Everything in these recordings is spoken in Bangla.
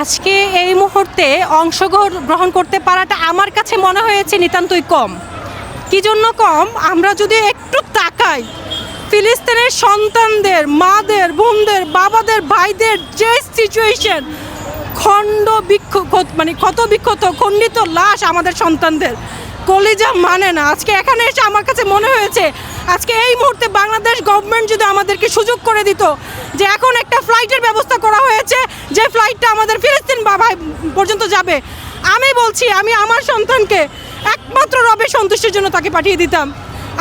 আজকে এই মুহূর্তে অংশগ্রহণ করতে পারাটা আমার কাছে মনে হয়েছে নিতান্তই কম। কি জন্য কম? আমরা যদি একটু তাকাই, ফিলিস্তিনের সন্তানদের, মাদের, বোনদের, বাবাদের, ভাইদের যে সিচুয়েশন খণ্ড বিক্ষত মানে ক্ষত বিক্ষত, খণ্ডিত লাশ আমাদের সন্তানদের, কলিজা মানে না। আজকে এখানে এসে আমার কাছে মনে হয়েছে, আজকে এই মুহূর্তে বাংলাদেশ গভর্নমেন্ট যদি আমাদেরকে সুযোগ করে দিত যে এখন একটা ফ্লাইটের ব্যবস্থা করা হয়েছে, যে ফিলিস্তিন ভাই পর্যন্ত যাবে। আমি বলছি, আমি আমার সন্তানকে একমাত্র রবে সন্তুষ্টির জন্য তাকে পাঠিয়ে দিতাম।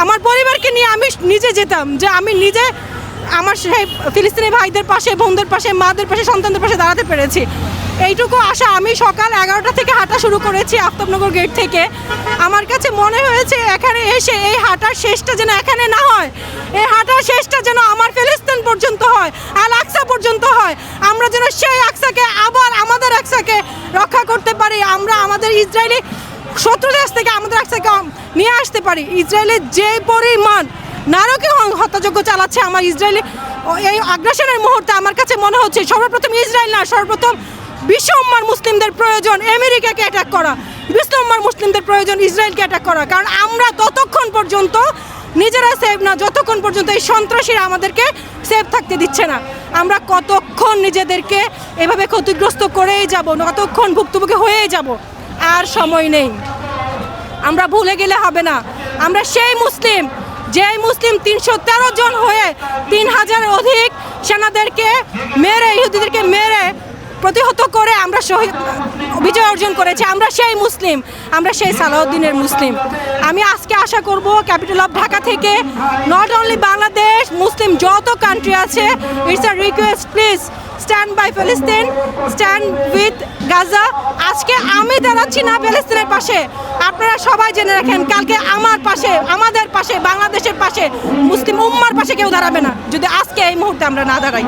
আমার পরিবারকে নিয়ে আমি নিজে যেতাম যে আমি নিজে আমার সেই ফিলিস্তিনি ভাইদের পাশে, বোনদের পাশে, মাদের পাশে, সন্তানদের পাশে দাঁড়াতে পেরেছি। এইটুকু আশা আমি সকাল এগারোটা থেকে হাঁটা শুরু করেছি আফতাবনগর গেট থেকে। আমার কাছে মনে হয়েছে এখানে এসে এই হাঁটার শেষটা যেন এখানে না হয়। এই হাঁটার শেষটা যেন আমার ফিলিস্তিন পর্যন্ত হয় আল আকসা পর্যন্ত আমরা যেন সেই আকসাকে আবার আমাদের আকসাকে রক্ষা করতে পারি, আমরা আমাদের ইসরায়েলি শত্রু দেশ থেকে আমাদের আকসাকে নিয়ে আসতে পারি। ইসরায়েলের যে পরিমাণ নারকীয় হত্যাযজ্ঞ চালাচ্ছে আমার ইসরায়েলি, এই আগ্রাসনের মুহূর্তে আমার কাছে মনে হচ্ছে সর্বপ্রথম ইসরায়েল না, সর্বপ্রথম বিশ্ব উম্মার মুসলিমদের প্রয়োজন আমেরিকাকে অ্যাটাক করা। বিশ্ব উম্মার মুসলিমদের প্রয়োজন ইসরায়েলকে অ্যাটাক করা। কারণ আমরা ততক্ষণ পর্যন্ত নিজেরা সেফ না, যতক্ষণ পর্যন্ত এই সন্ত্রাসীরা আমাদেরকে সেফ থাকতে দিচ্ছে না। আমরা কতক্ষণ নিজেদেরকে এভাবে ক্ষতিগ্রস্ত করেই যাব, কতক্ষণ ভুক্তভোগী হয়েই যাব, আর সময় নেই। আমরা ভুলে গেলে হবে না। আমরা সেই মুসলিম, যেই মুসলিম তিনশো তেরো জন হয়ে তিন হাজার অধিক সেনাদেরকে মেরে, ইহুদিদেরকে মেরে প্রতিহত করে আমরা শহীদ বিজয় অর্জন করেছি। আমরা সেই মুসলিম, আমরা সেই সালাউদ্দিনের মুসলিম। আমি আজকে আশা করব ক্যাপিটাল অফ ঢাকা থেকে নট অনলি বাংলাদেশ, মুসলিম যত কান্ট্রি আছে it's a request please stand by ফিলিস্তিন স্ট্যান্ড উইথ গাজা আজকে আমি দাঁড়াচ্ছি না ফিলিস্তিনের পাশে। আপনারা সবাই জেনে রাখেন, কালকে আমার পাশে, আমাদের পাশে, বাংলাদেশের পাশে, মুসলিম উম্মার পাশে কেউ দাঁড়াবে না। যদি আজকে এই মুহূর্তে আমরা না দাঁড়াই।